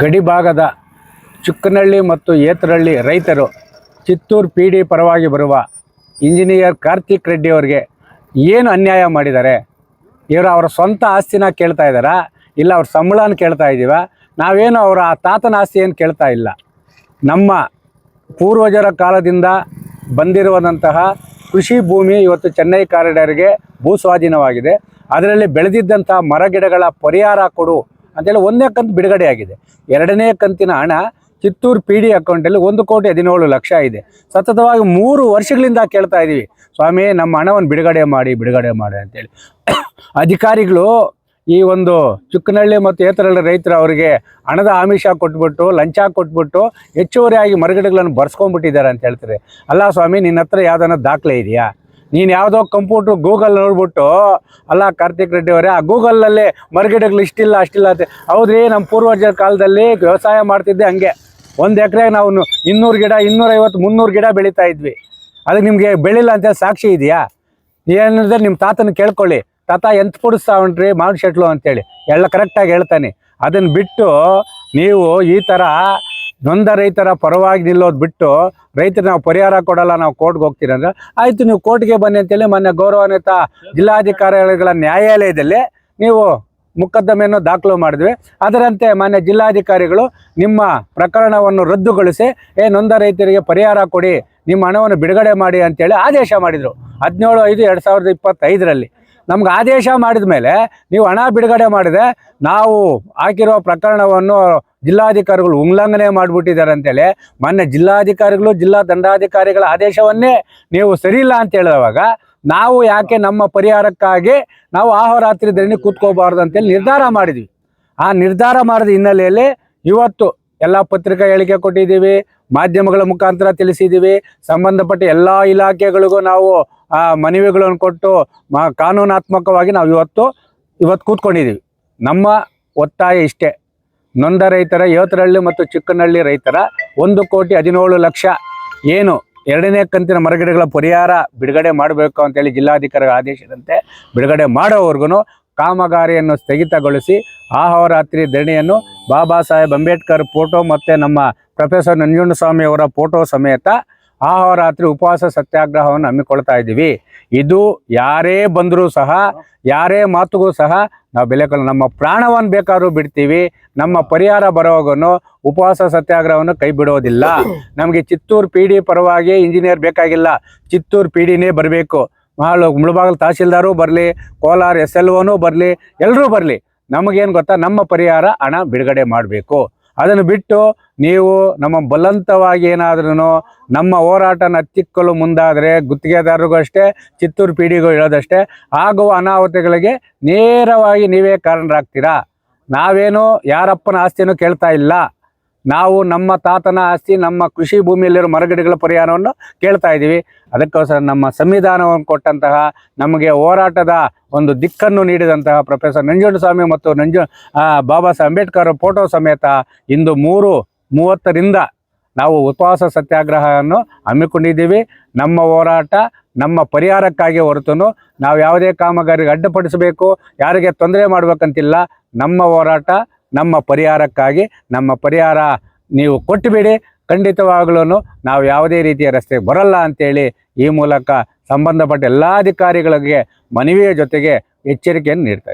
ಗಡಿ ಭಾಗದ ಚುಕ್ಕನಹಳ್ಳಿ ಮತ್ತು ಏತರಹಳ್ಳಿ ರೈತರು ಚಿತ್ತೂರು ಪಿ ಡಿ ಪರವಾಗಿ ಬರುವ ಇಂಜಿನಿಯರ್ ಕಾರ್ತಿಕ್ ರೆಡ್ಡಿ ಅವರಿಗೆ ಏನು ಅನ್ಯಾಯ ಮಾಡಿದ್ದಾರೆ? ಇವರು ಅವರ ಸ್ವಂತ ಆಸ್ತಿನ ಕೇಳ್ತಾ ಇದ್ದಾರಾ? ಇಲ್ಲ ಅವ್ರ ಸಂಬಳನ ಕೇಳ್ತಾ ಇದ್ದೀವ? ನಾವೇನು ಅವರ ಆ ತಾತನ ಆಸ್ತಿ ಏನು ಕೇಳ್ತಾ ಇಲ್ಲ? ನಮ್ಮ ಪೂರ್ವಜರ ಕಾಲದಿಂದ ಬಂದಿರುವಂತಹ ಕೃಷಿ ಭೂಮಿ ಇವತ್ತು ಚೆನ್ನೈ ಕಾರಿಡಾರ್ಗೆ ಭೂ ಸ್ವಾಧೀನವಾಗಿದೆ ಅದರಲ್ಲಿ ಬೆಳೆದಿದ್ದಂಥ ಮರಗಿಡಗಳ ಪರಿಹಾರ ಕೊಡು ಅಂತೇಳಿ ಒಂದನೇ ಕಂತು ಬಿಡುಗಡೆ ಆಗಿದೆ. ಎರಡನೇ ಕಂತಿನ ಹಣ ಚಿತ್ತೂರು ಪಿ ಡಿ ಅಕೌಂಟಲ್ಲಿ ಒಂದು ಕೋಟಿ ಹದಿನೇಳು ಲಕ್ಷ ಇದೆ. ಸತತವಾಗಿ ಮೂರು ವರ್ಷಗಳಿಂದ ಕೇಳ್ತಾ ಇದ್ದೀವಿ ಸ್ವಾಮಿ, ನಮ್ಮ ಹಣವನ್ನು ಬಿಡುಗಡೆ ಮಾಡಿ ಬಿಡುಗಡೆ ಮಾಡಿ ಅಂತೇಳಿ. ಅಧಿಕಾರಿಗಳು ಈ ಒಂದು ಚುಕ್ಕನಹಳ್ಳಿ ಮತ್ತು ಏತರಹಳ್ಳಿ ರೈತರು ಅವರಿಗೆ ಹಣದ ಆಮಿಷ ಕೊಟ್ಬಿಟ್ಟು, ಲಂಚ ಕೊಟ್ಬಿಟ್ಟು ಹೆಚ್ಚುವರಿಯಾಗಿ ಮರಗಿಡಗಳನ್ನು ಬರ್ಸ್ಕೊಂಡ್ಬಿಟ್ಟಿದ್ದಾರೆ ಅಂತ ಹೇಳ್ತಾರೆ. ಅಲ್ಲ ಸ್ವಾಮಿ, ನಿನ್ನ ಹತ್ರ ಯಾವ್ದಾನ ದಾಖಲೆ ಇದೆಯಾ? ನೀನು ಯಾವುದೋ ಕಂಪ್ಯೂಟ್ರು ಗೂಗಲ್ ನೋಡ್ಬಿಟ್ಟು, ಅಲ್ಲ ಕಾರ್ತಿಕ್ ರೆಡ್ಡಿ ಅವರೇ, ಆ ಗೂಗಲಲ್ಲಿ ಮರಗಿಡಗಳು ಇಷ್ಟಿಲ್ಲ ಅಷ್ಟಿಲ್ಲ ಅಂತ. ಹೌದ್ರಿ ನಮ್ಮ ಪೂರ್ವಜರ ಕಾಲದಲ್ಲಿ ವ್ಯವಸಾಯ ಮಾಡ್ತಿದ್ದೆ ಹಂಗೆ. ಒಂದು ಎಕರೆಗೆ ನಾವು ಇನ್ನೂರು ಗಿಡ, ಇನ್ನೂರೈವತ್ತು, ಮುನ್ನೂರು ಗಿಡ ಬೆಳೀತಾ ಇದ್ವಿ. ಅದಕ್ಕೆ ನಿಮಗೆ ಬೆಳಿಲ್ಲ ಅಂತ ಸಾಕ್ಷಿ ಇದೆಯಾ? ಏನಂದ್ರೆ ನಿಮ್ಮ ತಾತನ ಕೇಳ್ಕೊಳ್ಳಿ. ತಾತ ಎಂತ ಪುಡಿಸ್ತಾ ಉಂಟ್ರಿ, ಮಾವಿನ ಶೆಟ್ಲು ಅಂತೇಳಿ. ಎಲ್ಲ ಕರೆಕ್ಟಾಗಿ ಹೇಳ್ತಾನೆ. ಅದನ್ನು ಬಿಟ್ಟು ನೀವು ಈ ಥರ ನೊಂದ ರೈತರ ಪರವಾಗಿ ನಿಲ್ಲೋದು ಬಿಟ್ಟು ರೈತರು ನಾವು ಪರಿಹಾರ ಕೊಡಲ್ಲ, ನಾವು ಕೋರ್ಟ್ಗೆ ಹೋಗ್ತೀರಿ ಅಂದ್ರೆ ಆಯಿತು, ನೀವು ಕೋರ್ಟ್ಗೆ ಬನ್ನಿ ಅಂತೇಳಿ ಮೊನ್ನೆ ಗೌರವಾನ್ವಿತ ಜಿಲ್ಲಾಧಿಕಾರಿಗಳ ನ್ಯಾಯಾಲಯದಲ್ಲಿ ನೀವು ಮುಕದ್ದಮೆಯನ್ನು ದಾಖಲು ಮಾಡಿದ್ವಿ. ಅದರಂತೆ ಮಾನ್ಯ ಜಿಲ್ಲಾಧಿಕಾರಿಗಳು ನಿಮ್ಮ ಪ್ರಕರಣವನ್ನು ರದ್ದುಗೊಳಿಸಿ, ಏ, ನೊಂದ ರೈತರಿಗೆ ಪರಿಹಾರ ಕೊಡಿ, ನಿಮ್ಮ ಹಣವನ್ನು ಬಿಡುಗಡೆ ಮಾಡಿ ಅಂತೇಳಿ ಆದೇಶ ಮಾಡಿದರು. ಹದಿನೇಳು ಐದು ಎರಡು ಸಾವಿರದ ಇಪ್ಪತ್ತೈದರಲ್ಲಿ. ನಮ್ಗೆ ಆದೇಶ ಮಾಡಿದ ಮೇಲೆ ನೀವು ಹಣ ಬಿಡುಗಡೆ ಮಾಡಿದೆ ನಾವು ಹಾಕಿರೋ ಪ್ರಕರಣವನ್ನು ಜಿಲ್ಲಾಧಿಕಾರಿಗಳು ಉಲ್ಲಂಘನೆ ಮಾಡಿಬಿಟ್ಟಿದ್ದಾರೆ ಅಂತೇಳಿ ಮೊನ್ನೆ ಜಿಲ್ಲಾಧಿಕಾರಿಗಳು, ಜಿಲ್ಲಾ ದಂಡಾಧಿಕಾರಿಗಳ ಆದೇಶವನ್ನೇ ನೀವು ಸರಿಯಿಲ್ಲ ಅಂತ ಹೇಳಿದವಾಗ ನಾವು ಯಾಕೆ ನಮ್ಮ ಪರಿಹಾರಕ್ಕಾಗಿ ನಾವು ಆಹೋರಾತ್ರಿ ಧರಣಿ ಕೂತ್ಕೋಬಾರ್ದು ಅಂತೇಳಿ ನಿರ್ಧಾರ ಮಾಡಿದ್ವಿ. ಆ ನಿರ್ಧಾರ ಮಾಡಿದ ಹಿನ್ನೆಲೆಯಲ್ಲಿ ಇವತ್ತು ಎಲ್ಲ ಪತ್ರಿಕಾ ಹೇಳಿಕೆ ಕೊಟ್ಟಿದ್ದೀವಿ, ಮಾಧ್ಯಮಗಳ ಮುಖಾಂತರ ತಿಳಿಸಿದ್ದೀವಿ, ಸಂಬಂಧಪಟ್ಟ ಎಲ್ಲ ಇಲಾಖೆಗಳಿಗೂ ನಾವು ಆ ಮನವಿಗಳನ್ನು ಕೊಟ್ಟು ಕಾನೂನಾತ್ಮಕವಾಗಿ ನಾವು ಇವತ್ತು ಇವತ್ತು ಕೂತ್ಕೊಂಡಿದ್ದೀವಿ. ನಮ್ಮ ಒತ್ತಾಯ ಇಷ್ಟೇ. ನೊಂದ ರೈತರ, ಯೋತರಹಳ್ಳಿ ಮತ್ತು ಚಿಕ್ಕನಹಳ್ಳಿ ರೈತರ ಒಂದು ಕೋಟಿ ಹದಿನೇಳು ಲಕ್ಷ ಏನು ಎರಡನೇ ಕಂತಿನ ಮರಗಿಡಗಳ ಪರಿಹಾರ ಬಿಡುಗಡೆ ಮಾಡಬೇಕು ಅಂತೇಳಿ ಜಿಲ್ಲಾಧಿಕಾರಿ ಆದೇಶದಂತೆ ಬಿಡುಗಡೆ ಮಾಡೋವರೆಗೂ ಕಾಮಗಾರಿಯನ್ನು ಸ್ಥಗಿತಗೊಳಿಸಿ ಆಹೋರಾತ್ರಿ ಧರಣಿಯನ್ನು ಬಾಬಾ ಸಾಹೇಬ್ ಅಂಬೇಡ್ಕರ್ ಫೋಟೋ ಮತ್ತು ನಮ್ಮ ಪ್ರೊಫೆಸರ್ ನಂಜುಂಡಸ್ವಾಮಿ ಅವರ ಫೋಟೋ ಸಮೇತ ಆಹೋರಾತ್ರಿ ಉಪವಾಸ ಸತ್ಯಾಗ್ರಹವನ್ನು ಹಮ್ಮಿಕೊಳ್ತಾ ಇದ್ದೀವಿ. ಇದು ಯಾರೇ ಬಂದರೂ ಸಹ, ಯಾರೇ ಮಾತುಗೂ ಸಹ ನಾವು ಬೆಲೆ ಕೊಲ್ಲ ನಮ್ಮ ಪ್ರಾಣವನ್ನು ಬೇಕಾದ್ರೂ ಬಿಡ್ತೀವಿ. ನಮ್ಮ ಪರಿಹಾರ ಬರೋವಾಗೂ ಉಪವಾಸ ಸತ್ಯಾಗ್ರಹವನ್ನು ಕೈ ಬಿಡೋದಿಲ್ಲ. ನಮಗೆ ಚಿತ್ತೂರು ಪಿ ಡಿ ಪರವಾಗಿ ಇಂಜಿನಿಯರ್ ಬೇಕಾಗಿಲ್ಲ. ಚಿತ್ತೂರು ಪಿ ಡಿನೇ ಬರಬೇಕು. ಮಹಾಳು ಮುಳುಬಾಗಲು ತಹಶೀಲ್ದಾರು ಬರಲಿ, ಕೋಲಾರ ಎಸ್ ಎಲ್ ಓನೂ ಬರಲಿ ಎಲ್ಲರೂ ಬರಲಿ. ನಮಗೇನು ಗೊತ್ತಾ? ನಮ್ಮ ಪರಿಹಾರ ಹಣ ಬಿಡುಗಡೆ ಮಾಡಬೇಕು. ಅದನ್ನು ಬಿಟ್ಟು ನೀವು ನಮ್ಮ ಬಲವಂತವಾಗಿ ಏನಾದ್ರೂ ನಮ್ಮ ಹೋರಾಟನ ಹತ್ತಿಕ್ಕಲು ಮುಂದಾದರೆ ಗುತ್ತಿಗೆದಾರರಿಗೂ ಅಷ್ಟೇ, ಚಿತ್ತೂರು ಪೀಡಿಗೂ ಹೇಳೋದಷ್ಟೇ ಆಗುವ ಅನಾಹುತಗಳಿಗೆ ನೇರವಾಗಿ ನೀವೇ ಕಾರಣರಾಗ್ತೀರಾ? ನಾವೇನು ಯಾರಪ್ಪನ ಆಸ್ತಿಯನ್ನು ಕೇಳ್ತಾ ಇಲ್ಲ. ನಾವು ನಮ್ಮ ತಾತನ ಆಸ್ತಿ, ನಮ್ಮ ಕೃಷಿ ಭೂಮಿಯಲ್ಲಿರೋ ಮರಗಿಡಗಳ ಪರಿಹಾರವನ್ನು ಕೇಳ್ತಾ ಇದ್ದೀವಿ. ಅದಕ್ಕೋಸ್ಕರ ನಮ್ಮ ಸಂವಿಧಾನವನ್ನು ಕೊಟ್ಟಂತಹ, ನಮಗೆ ಹೋರಾಟದ ಒಂದು ದಿಕ್ಕನ್ನು ನೀಡಿದಂತಹ ಪ್ರೊಫೆಸರ್ ನಂಜುಂಡಸ್ವಾಮಿ ಮತ್ತು ನಂಜು ಬಾಬಾ ಸಾಹೇಬ್ ಅಂಬೇಡ್ಕರ್ ಫೋಟೋ ಸಮೇತ ಇಂದು ಮೂರು, ಮೂವತ್ತರಿಂದ ನಾವು ಉಪವಾಸ ಸತ್ಯಾಗ್ರಹವನ್ನು ಹಮ್ಮಿಕೊಂಡಿದ್ದೀವಿ. ನಮ್ಮ ಹೋರಾಟ, ನಮ್ಮ ಪರಿಹಾರಕ್ಕಾಗಿ ಹೊರತು ನಾವು ಯಾವುದೇ ಕಾಮಗಾರಿಗೆ ಅಡ್ಡಪಡಿಸಬೇಕು, ಯಾರಿಗೆ ತೊಂದರೆ ಮಾಡಬೇಕಂತಿಲ್ಲ. ನಮ್ಮ ಹೋರಾಟ ನಮ್ಮ ಪರಿಹಾರಕ್ಕಾಗಿ, ನಮ್ಮ ಪರಿಹಾರ ನೀವು ಕೊಟ್ಟುಬಿಡಿ ಖಂಡಿತವಾಗ್ಲೂ ನಾವು ಯಾವುದೇ ರೀತಿಯ ರಸ್ತೆಗೆ ಬರಲ್ಲ ಅಂತೇಳಿ ಈ ಮೂಲಕ ಸಂಬಂಧಪಟ್ಟ ಎಲ್ಲ ಅಧಿಕಾರಿಗಳಿಗೆ ಮನವಿಯ ಜೊತೆಗೆ ಎಚ್ಚರಿಕೆಯನ್ನು ನೀಡ್ತಾ